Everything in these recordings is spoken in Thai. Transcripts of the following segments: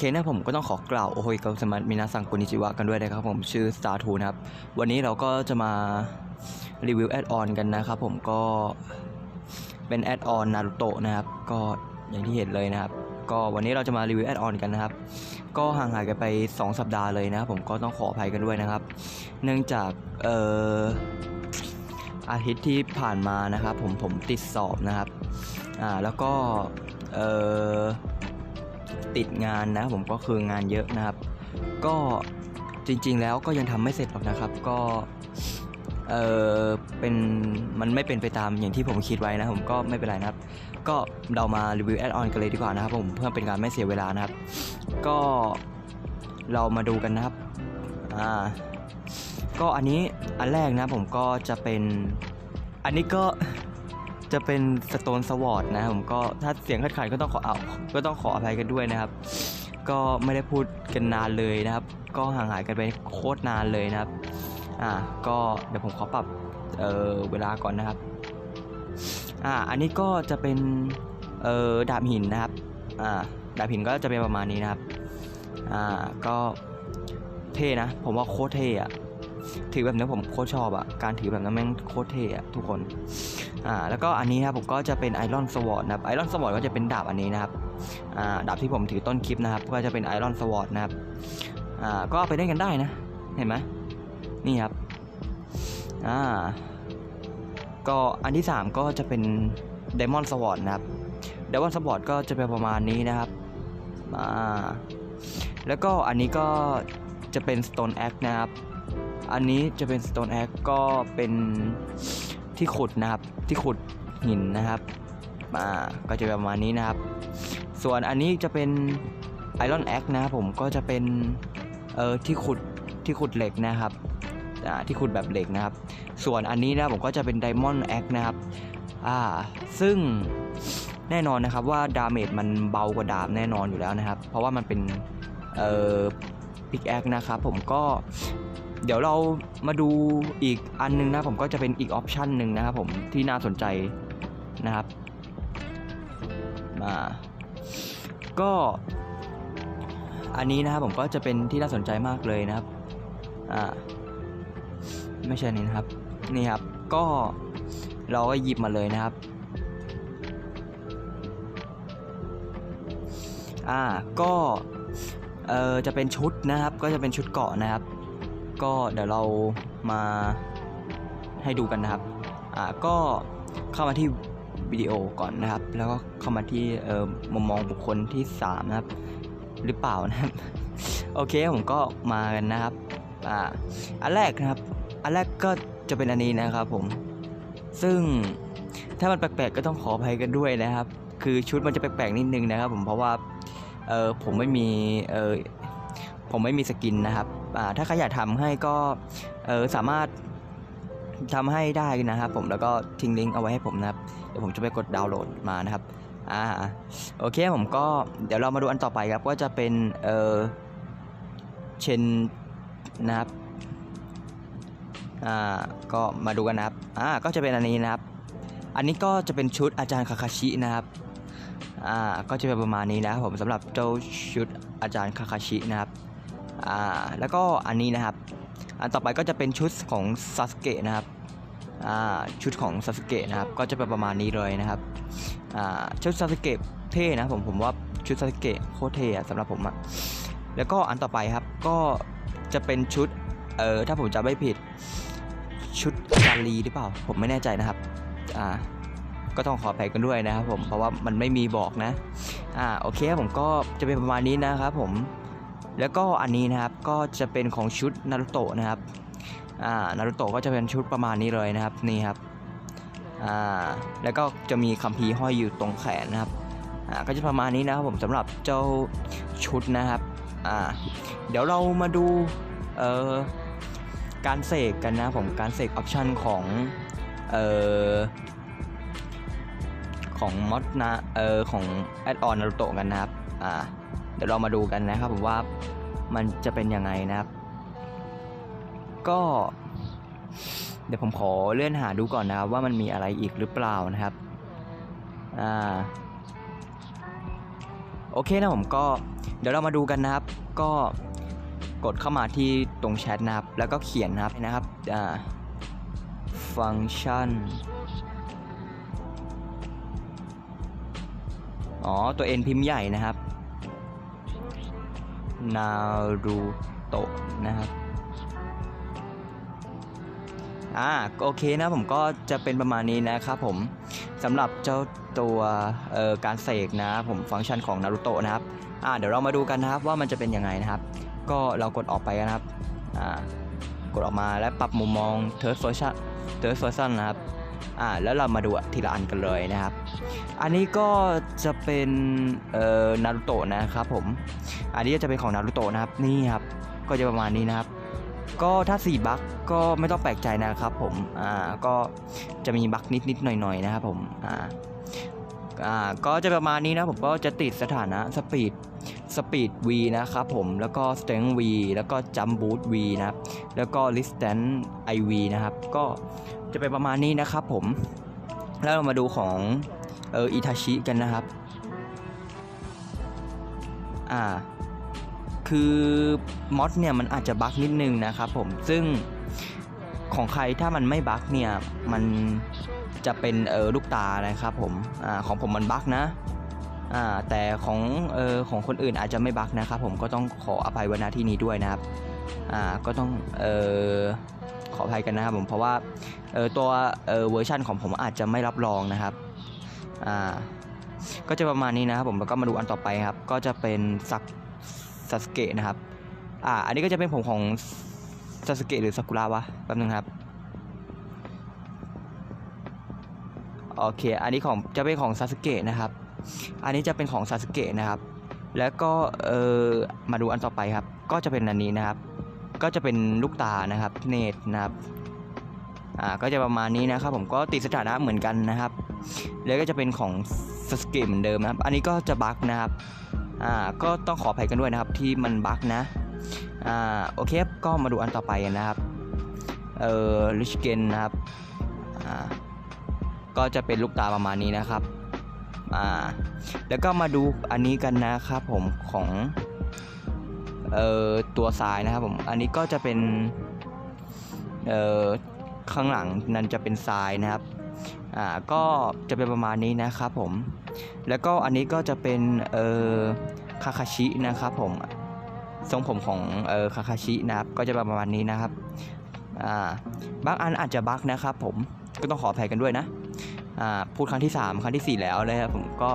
เคนะผมก็ต้องขอกล่าวโอโฮยกัสมัสมินาซังกุนิจิวะกันด้วยนะครับผมชื่อ Star 2นะครับ วันนี้เราก็จะมารีวิวแอดออนกันนะครับผมก็เป็นแอดออนนารูโตะนะครับ ก็อย่างที่เห็นเลยนะครับ ก็วันนี้เราจะมารีวิวแอดออนกันนะครับ ก็ห่างหายกันไป 2 สัปดาห์เลยนะครับผมก็ต้องขออภัยกันด้วยนะครับ เนื่องจากเอ่ออาทิตย์ที่ผ่านมานะครับ ผมผมติดสอบนะครับอ่าแล้วก็เอ่อ ติดงานนะครับผมก็คืองานเยอะนะครับ ก็จริง ๆ แล้วก็ยังทำไม่เสร็จหรอกนะครับ ก็เออเป็นมันไม่เป็นไปตามอย่างที่ผมคิดไว้นะผมก็ไม่เป็นไรนะครับ ก็เรามารีวิวแอดออนกันเลยดีกว่านะครับผมเพื่อเป็นการไม่เสียเวลานะครับ ก็เรามาดูกันนะครับอ่าก็อันนี้อันแรกนะผมก็จะเป็นอันนี้ก็ จะเป็นสโตนสวอตนะผมก็ถ้าเสียงขัดขัดๆก็ต้องขอเอาก็ต้องขออภัยกันด้วยนะครับ ก็ไม่ได้พูดกันนานเลยนะครับ ก็ห่างหายกันไปโคตรนานเลยนะครับอ่าก็เดี๋ยวผมขอปรับเออเวลาก่อนนะครับอ่าอันนี้ก็จะเป็นเออดาบหินนะครับอ่าดาบหินก็จะเป็นประมาณนี้นะครับอ่าก็เท่นะ ผมว่าโคตรเท่อะถือแบบนี้ผมโคตรชอบอะการถือแบบนั้นแม่งโคตรเท่อะทุกคน อ่าแล้วก็อันนี้นะครับผมก็จะเป็นไอรอนสวอตนะครับไอรอนสวอตก็จะเป็นดาบอันนี้นะครับอ่าดาบที่ผมถือต้นคลิปนะครับ ก็จะเป็นไอรอนสวอตนะครับอ่าก็เอาไปเล่นกันได้นะ เห็นไหมนี่ครับอ่าก็อันที่ 3 ก็จะเป็นเดมอนสวอตนะครับเดมอนสวอตก็จะเป็นประมาณนี้นะครับอ่าแล้วก็อันนี้ก็จะเป็น Stone Axe นะครับ อันนี้จะเป็น Stone Axe ก็เป็น ที่ขุดนะครับ ที่ขุดหินนะครับอ่าก็จะประมาณนี้นะครับ ส่วนอันนี้จะเป็น Iron Axe นะครับผมก็จะเป็นเออที่ขุดที่ขุดเหล็กนะครับอ่าที่ขุดแบบเหล็กนะครับ ส่วนอันนี้นะผมก็จะเป็น Diamond Axe นะครับอ่าซึ่งแน่นอนนะครับว่าดาเมจมันเบากว่าดาบแน่นอนอยู่แล้วนะครับ เพราะว่ามันเป็นเอ่อพิกแอคนะครับผมก็ เดี๋ยวเรามาดูอีกอันนึงนะผมก็จะเป็นอีกออปชันหนึ่งนะครับผมที่น่าสนใจนะครับมาก็อันนี้นะครับผมก็จะเป็นที่น่าสนใจมากเลยนะครับอ่าไม่ใช่นี่นะครับนี่ครับก็เราก็หยิบมาเลยนะครับอ่าก็เออจะเป็นชุดนะครับก็จะเป็นชุดเกาะนะครับ ก็เดี๋ยวเรามาให้ดูกันนะครับ อ่าก็เข้ามาที่วิดีโอก่อนนะครับ แล้วก็เข้ามาที่เอ่อมุมมองบุคคลที่ 3 นะครับ หรือเปล่านะครับ โอเคผมก็มากันนะครับ อ่า อันแรกนะครับ อันแรกก็จะเป็นอันนี้นะครับผม ซึ่งถ้ามันแปลกๆก็ต้องขออภัยกันด้วยนะครับ คือชุดมันจะแปลกๆนิดนึงนะครับ ผมเพราะว่า เออผมไม่มี เออผมไม่มีสกินนะครับ ถ้าใครอยากทำให้ก็เออสามารถทำให้ได้นะครับผมแล้วก็ทิ้งลิงก์เอาไว้ให้ผมนะครับเดี๋ยวผมจะไปกดดาวน์โหลดมานะครับอ่าโอเคผมก็เดี๋ยวเรามาดูอันต่อไปครับก็จะเป็นเออเชนนะครับอ่าก็มาดูกันนะครับอ่าก็จะเป็นอันนี้นะครับ อันนี้ก็จะเป็นชุดอาจารย์คาคาชินะครับอ่าก็จะเป็นประมาณนี้นะครับผมสำหรับเจ้าชุดอาจารย์คาคาชินะครับ อ่าแล้วก็อันนี้นะครับ อันต่อไปก็จะเป็นชุดของซาสเกะนะครับอ่าชุดของซาสเกะนะครับก็จะเป็นประมาณนี้เลยนะครับอ่าชุดซาสเกะเท่นะผมผมว่าชุดซาสเกะโคตรเท่อะสำหรับผมอะแล้วก็อันต่อไปครับก็จะเป็นชุดเออถ้าผมจำไม่ผิดชุดกาลีหรือเปล่า ผมไม่แน่ใจนะครับ อ่า ก็ต้องขออภัยกันด้วยนะครับผม เพราะว่ามันไม่มีบอกนะ อ่า โอเคครับผมก็จะเป็นประมาณนี้นะครับผม แล้วก็อันนี้นะครับก็จะเป็นของชุดนารุโตะนะครับอ่านารุโตะก็จะเป็นชุดประมาณนี้เลยนะครับนี่ครับอ่าแล้วก็จะมีคัมภีร์ห้อยอยู่ตรงแขนนะครับอ่าก็จะประมาณนี้นะครับผมสำหรับเจ้าชุดนะครับอ่าเดี๋ยวเรามาดูเอ่อการเสกกันนะผมการเสกออปชันของเอ่อของมอดนะเอ่อของแอดออนนารุโตะกันนะครับอ่า เดี๋ยวเรามาดูกันนะครับผมว่ามันจะเป็นยังไงนะครับ ก็ เดี๋ยวผมขอเลื่อนหาดูก่อนนะครับว่ามันมีอะไรอีกหรือเปล่านะครับอ่าโอเคนะผมก็เดี๋ยวเรามาดูกันนะครับ ก็กดเข้ามาที่ตรงแชทนะครับ แล้วก็เขียนนะครับนะครับอ่าฟังก์ชันอ๋อ ตัว N พิมพ์ใหญ่นะครับ นารูโตะนะครับอ่าโอเคนะผมก็จะเป็นประมาณนี้นะครับผมสำหรับเจ้าตัวเอ่อการเสกนะผมฟังก์ชันของนารูโตะนะครับอ่าเดี๋ยวเรามาดูกันนะครับว่ามันจะเป็นยังไงนะครับ ก็เรากดออกไปนะครับอ่ากดออกมาแล้วปรับมุมมอง third person third person นะครับ อ่าแล้วเรามาดูทีละอันกันเลยนะครับ อันนี้ก็จะเป็นเอ่อนารูโตะนะครับผม อันนี้จะเป็นของนารูโตะนะครับนี่ครับ ก็จะประมาณนี้นะครับ ก็ถ้า 4 บั๊กก็ไม่ต้องแปลกใจนะครับผม อ่าก็จะมีบั๊กนิดๆหน่อยๆนะครับผมอ่าอ่าก็จะประมาณนี้นะผมก็จะติดสถานะสปีดสปีด V นะครับผมแล้วก็ Strength V แล้วก็ Jump Boost V นะครับแล้วก็ Resistance IV นะครับ ก็ จะเป็นประมาณนี้นะครับผม แล้วเรามาดูของเอออิทาชิกันนะครับ อ่า คือมอดเนี่ยมันอาจจะบั๊กนิดนึงนะครับผม ซึ่งของใครถ้ามันไม่บั๊กเนี่ย มันจะเป็นเออลูกตานะครับผม อ่าของผมมันบั๊กนะ อ่าแต่ของเออของคนอื่นอาจจะไม่บั๊กนะครับผมก็ต้องขออภัยไว้ณที่นี้ด้วยนะครับ อ่าก็ต้องเออ ขออภัยกันนะครับผมเพราะว่าตัวเวอร์ชันของผมอาจจะไม่รับรองนะครับอ่าก็จะประมาณนี้นะครับผมแล้วก็มาดูอันต่อไปครับ ก็จะเป็นซักซาสเกะนะครับอ่าอันนี้ก็จะเป็นผมของซาสเกะหรือซากุระวะแป๊บนึงครับโอเค อันนี้ของจะเป็นของซาสเกะนะครับ อันนี้จะเป็นของซาสเกะนะครับ แล้วก็เออมาดูอันต่อไปครับ ก็จะเป็นอันนี้นะครับ ก็จะเป็นลูกตานะครับเนตนะครับอ่าก็จะประมาณนี้นะครับ ผมก็ติดสถานะเหมือนกันนะครับ แล้วก็จะเป็นของสสเกเหมือนเดิมนะครับ อันนี้ก็จะบั๊กนะครับอ่าก็ต้องขออภัยกันด้วยนะครับที่มันบั๊กนะอ่าโอเคก็มาดูอันต่อไปนนะครับเอ่อลิชเกนนะครับอ่าก็จะเป็นลูกตาประมาณนี้นะครับอ่าแล้วก็มาดูอันนี้กันนะครับผมของ เอ่อตัวทรายนะครับผมอันนี้ก็จะเป็นเอ่อข้างหลังนั้นจะเป็นทรายนะครับอ่าก็จะเป็นประมาณนี้นะครับผมแล้วก็อันนี้ก็จะเป็นเอ่อคาคาชินะครับผมทรงผมของเอ่อคาคาชินะครับก็จะประมาณนี้นะครับอ่าบางอันอาจจะบั๊กนะครับผมก็ต้องขออภัยกันด้วยนะอ่าพูดครั้งที่ 3 ครั้งทีสี่4 แล้วเลยครับผมก็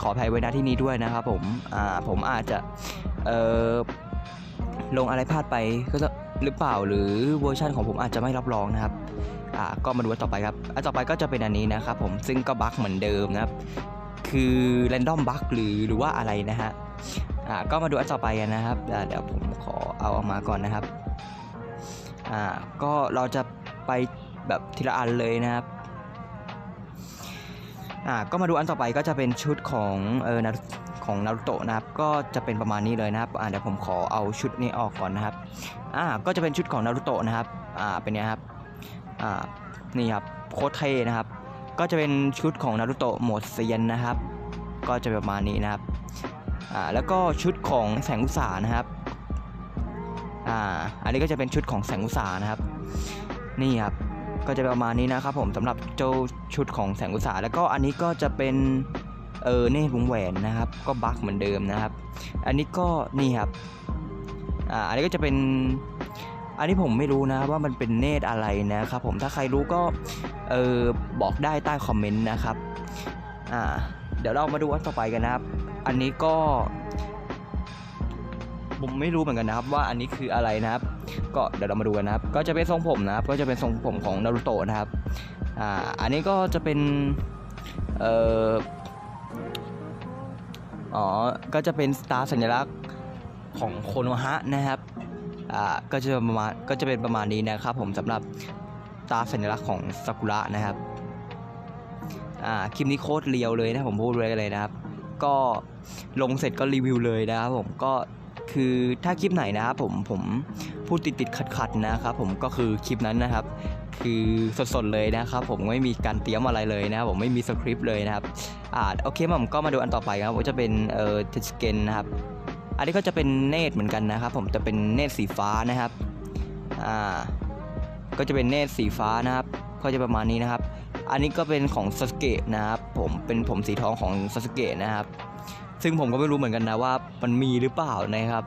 ขออภัยไว้ณที่นี้ด้วยนะครับผมอ่าผมอาจจะ เอ่อลงอะไรพลาดไปก็จะหรือเปล่าหรือเวอร์ชันของผมอาจจะไม่รับรองนะครับอ่าก็มาดูอันต่อไปครับอันต่อไปก็จะเป็นอันนี้นะครับผมซึ่งก็บั๊กเหมือนเดิมนะครับ คือ random bug หรือหรือว่าอะไรนะฮะอ่าก็มาดูอันต่อไปกันนะครับเดี๋ยวผมขอเอาออกมาก่อนนะครับอ่าก็เราจะไปแบบทีละอันเลยนะครับ อ่าก็มาดูอันต่อไปก็จะเป็นชุดของเออนาของนารุโตะนะครับก็จะเป็นประมาณนี้เลยนะครับอ่าเดี๋ยวผมขอเอาชุดนี้ออกก่อนนะครับอ่าก็จะเป็นชุดของนารุโตะนะครับอ่าเป็นไงครับอ่านี่ครับโคตรเท่นะครับ ก็จะเป็นชุดของนารุโตะโหมดเซียนนะครับ ก็จะประมาณนี้นะครับอ่าแล้วก็ชุดของแสงอุตสานะครับอ่าอันนี้ก็จะเป็นชุดของแสงอุตสานะครับ นี่ครับ ก็จะประมาณนี้นะครับผมสำหรับเจ้าชุดของแสงอุตสาหแล้วก็อันนี้ก็จะเป็นเออเนตรวงแหวนนะครับ ก็บั๊กเหมือนเดิมนะครับ อันนี้ก็นี่ครับอ่าอันนี้ก็จะเป็นอันนี้ผมไม่รู้นะว่ามันเป็นเนตรอะไรนะครับผมถ้าใครรู้ก็เออบอกได้ใต้คอมเมนต์นะครับอ่าเดี๋ยวเรามาดูอันต่อไปกันนะครับ อันนี้ก็ ผมไม่รู้เหมือนกันนะครับ ว่าอันนี้คืออะไรนะครับ ก็เดี๋ยวเรามาดูกันนะครับ ก็จะเป็นทรงผมนะครับ ก็จะเป็นทรงผมของนารูโตะนะครับ อ่า อันนี้ก็จะเป็น เอ่อ อ๋อ ก็จะเป็นสตาร์สัญลักษณ์ของโคโนฮะนะครับ อ่า ก็จะประมาณ ก็จะเป็นประมาณนี้นะครับผมสำหรับตาสัญลักษณ์ของซากุระนะครับ อ่า คลิปนี้โคตรเรียวเลยนะผมพูดเลยเลยนะครับ ก็ลงเสร็จก็รีวิวเลยนะครับผมก็ คือถ้าคลิปไหนนะครับผมผมพูดติดติดขัดขัดๆนะครับผมก็คือคลิปนั้นนะครับ คือสดๆเลยนะครับ ผมไม่มีการเตรียมอะไรเลยนะครับผมไม่มีสคริปต์เลยนะครับอ่าโอเคผมก็มาดูอันต่อไปครับจะเป็นเอ่อเทสเกนนะครับอันนี้ก็จะเป็นเนตรเหมือนกันนะครับ ผมจะเป็นเนตรสีฟ้านะครับอ่าก็จะเป็นเนตรสีฟ้านะครับ ก็จะประมาณนี้นะครับ อันนี้ก็เป็นของซาสเกะนะครับ ผมเป็นผมสีทองของซาสเกะนะครับ ซึ่งผมก็ไม่รู้เหมือนกันนะว่ามันมีหรือเปล่านะครับ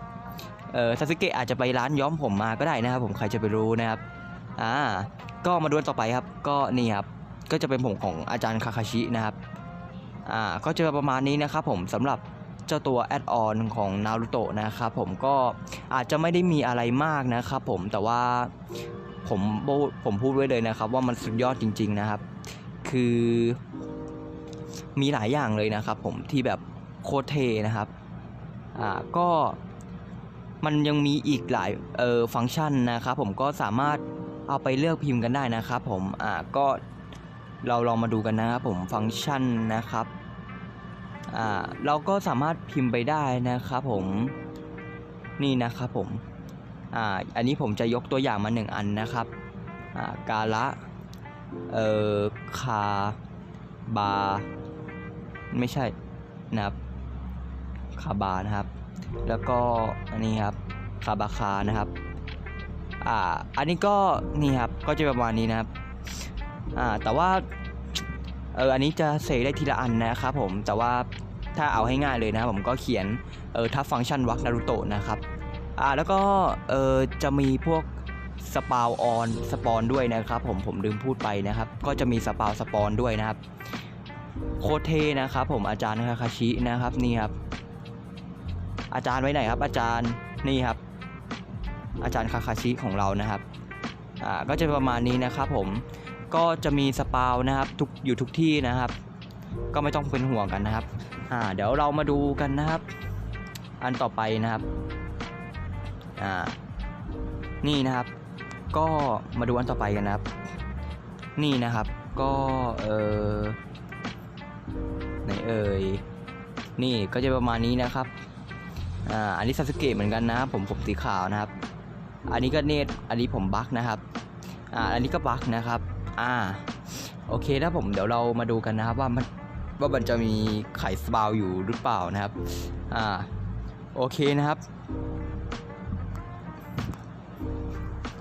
เออซาสึเกะอาจจะไปร้านย้อมผมมาก็ได้นะครับ ผมใครจะไปรู้นะครับอ่าก็มาดูต่อไปครับ ก็นี่ครับก็จะเป็นผมของอาจารย์คาคาชินะครับอ่าก็จะประมาณนี้นะครับผมสำหรับเจ้าตัวแอดออนของนารูโตะนะครับผมก็อาจจะไม่ได้มีอะไรมากนะครับผมแต่ว่าผมผมพูดไว้เลยนะครับ ว่ามันสุดยอดจริง ๆนะครับ คือมีหลายอย่างเลยนะครับผมที่แบบ โคเทนะครับ อ่า ก็มันยังมีอีกหลายเอ่อฟังก์ชันนะครับ ผมก็สามารถเอาไปเลือกพิมพ์กันได้นะครับ ผม อ่า ก็เราลองมาดูกันนะครับผมฟังก์ชันนะครับ อ่า เราก็สามารถพิมพ์ไปได้นะครับผม นี่นะครับผม อ่า อันนี้ผมจะยกตัวอย่างมาหนึ่งอันนะครับ อ่า กาละ เอ่อ คา บา ไม่ใช่นะครับ คาบานะครับ แล้วก็อันนี้ครับคาบาคานะครับอ่าอันนี้ก็นี่ครับก็จะประมาณนี้นะครับอ่าแต่ว่าเอออันนี้จะเสกได้ทีละอันนะครับผมแต่ว่าถ้าเอาให้ง่ายเลยนะครับผมก็เขียนเออถ้าฟังก์ชันวักนารูโตะนะครับอ่าแล้วก็เออจะมีพวกสปาวออนสปอนด้วยนะครับ ผมผมลืมพูดไปนะครับ ก็จะมีสปาวสปอนด้วยนะครับ โคเทนะครับ ผมอาจารย์คาคาชินะครับนี่ครับ อาจารย์ไว้ไหนครับ อาจารย์นี่ครับ อาจารย์คาคาชิของเรานะครับอ่าก็จะประมาณนี้นะครับผมก็จะมีสปาวนะครับทุกอยู่ทุกที่นะครับ ก็ไม่ต้องเป็นห่วงกันนะครับอ่าเดี๋ยวเรามาดูกันนะครับ อันต่อไปนะครับอ่านี่นะครับ ก็มาดูอันต่อไปกันนะครับ นี่นะครับก็เออไหนเอ่ยนี่ก็จะประมาณนี้นะครับ อ่าอันนี้ซาสึเกะเหมือนกันนะผมผมสีขาวนะครับ อันนี้ก็เนตอันนี้ผมบักนะครับอ่าอันนี้ก็บักนะครับอ่าโอเคนะผมเดี๋ยวเรามาดูกันนะครับว่ามันว่ามันจะมีไข่สปาวอยู่หรือเปล่านะครับอ่าโอเคนะครับ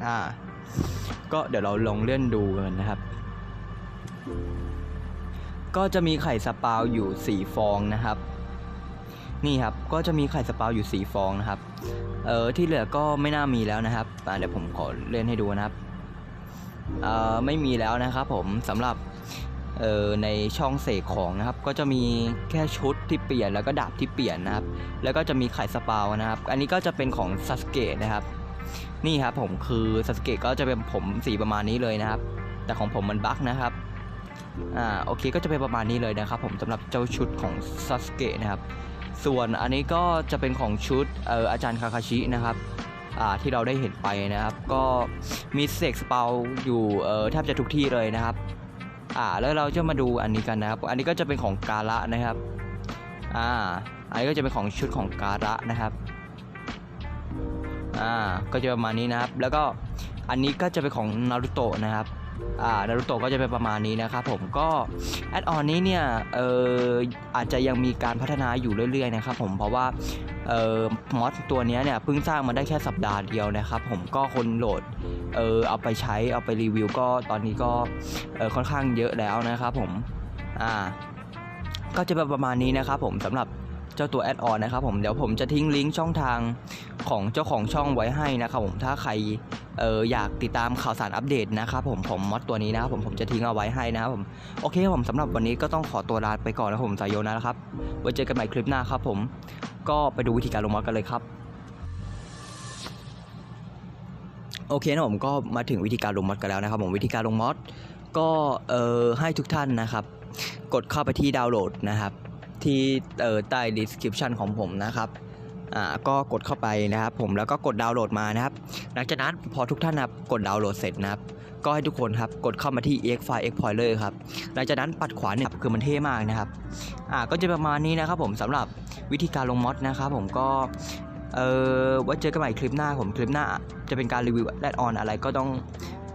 อ่าก็เดี๋ยวเราลองเลื่อนดูกันนะครับ ก็จะมีไข่สปาวอยู่ 4 ฟองนะครับ นี่ครับ ก็จะมีไข่สปาวอยู่4ฟองนะครับ เออที่เหลือก็ไม่น่ามีแล้วนะครับเดี๋ยวผมขอเล่นให้ดูนะครับเอ่อไม่มีแล้วนะครับผมสำหรับเออในช่องเสกของนะครับ ก็จะมีแค่ชุดที่เปลี่ยนแล้วก็ดาบที่เปลี่ยนนะครับ แล้วก็จะมีไข่สปาวนะครับ อันนี้ก็จะเป็นของซาสเกะนะครับ นี่ครับผมคือซาสเกะก็จะเป็นผมสีประมาณนี้เลยนะครับ แต่ของผมมันบั๊กนะครับอ่าโอเคก็จะเป็นประมาณนี้เลยนะครับ ผมสำหรับเจ้าชุดของซาสเกะนะครับ ส่วนอันนี้ก็จะเป็นของชุดอออาจารย์คาคาชินะครับที่เราได้เห็นไปนะครับ ก็มีเสกสเปาอยู่แทบจะทุกที่เลยนะครับอ่าแล้วเราจะมาดูอันนี้กันนะครับ อันนี้ก็จะเป็นของกาละนะครับอ่าอันนี้ก็จะเป็นของชุดของการะนะครับอ่าก็จะประมาณนี้นะครับ แล้วก็อันนี้ก็จะเป็นของนารูโตะนะครับ นารูโตะก็จะเป็นประมาณนี้นะครับผมก็แอดออนนี้เนี่ยเอออาจจะยังมีการพัฒนาอยู่เรื่อยๆนะครับผมเพราะว่าเอ่อมอดตัวนี้เนี่ยเพิ่งสร้างมาได้แค่สัปดาห์เดียวนะครับผมก็คนโหลดเออเอาไปใช้เอาไปรีวิวก็ตอนนี้ก็เออค่อนข้างเยอะแล้วนะครับผมอ่าก็จะเป็นประมาณนี้นะครับผมสำหรับ เจ้าตัวแอดออนนะครับผมเดี๋ยวผมจะทิ้งลิงก์ช่องทางของเจ้าของช่องไว้ให้นะครับผมถ้าใครเอออยากติดตามข่าวสารอัปเดตนะครับผมผมมอดตัวนี้นะครับผมผมจะทิ้งเอาไว้ให้นะครับผมโอเคผมสำหรับวันนี้ก็ต้องขอตัวลาไปก่อนนะครับผมสายโยนะครับไว้เจอกันใหม่คลิปหน้าครับผมก็ไปดูวิธีการลงมอดกันเลยครับโอเคนะผมก็มาถึงวิธีการลงมอดกันแล้วนะครับผมวิธีการลงมอดก็เออให้ทุกท่านนะครับ กดเข้าไปที่ดาวน์โหลดนะครับ ที่เอ่อใต้ description ของผมนะครับอ่าก็กดเข้าไปนะครับ ผมแล้วก็กดดาวน์โหลดมานะครับ หลังจากนั้นพอทุกท่านนะครับกดดาวน์โหลดเสร็จนะครับ ก็ให้ทุกคนครับกดเข้ามาที่ ex file exporter ครับหลังจากนั้นปัดขวาเนี่ยคือมันเท่มากนะครับอ่าก็จะประมาณนี้นะครับผมสำหรับวิธีการลงมอดนะครับผมก็เออไว้เจอกันใหม่คลิปหน้าผมคลิปหน้า จะเป็นการรีวิวแอดออนอะไรก็ต้อง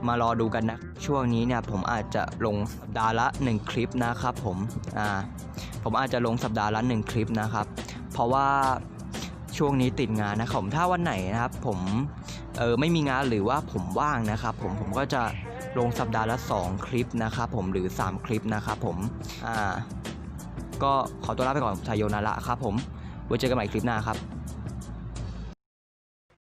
มารอดูกันนะ ช่วงนี้เนี่ยผมอาจจะลงสัปดาห์ละ 1 คลิปนะครับผมอ่าผมอาจจะลงสัปดาห์ละ 1 คลิปนะครับ เพราะว่าช่วงนี้ติดงานนะครับผมถ้าวันไหนนะครับผมเออไม่มีงานหรือว่าผมว่างนะครับ ผมผมก็จะลงสัปดาห์ละ 2 คลิปนะครับผมหรือ 3 คลิปนะครับผมอ่าก็ขอตัวลาไปก่อนไทยโยนาระครับผมไว้เจอกันใหม่คลิปหน้าครับ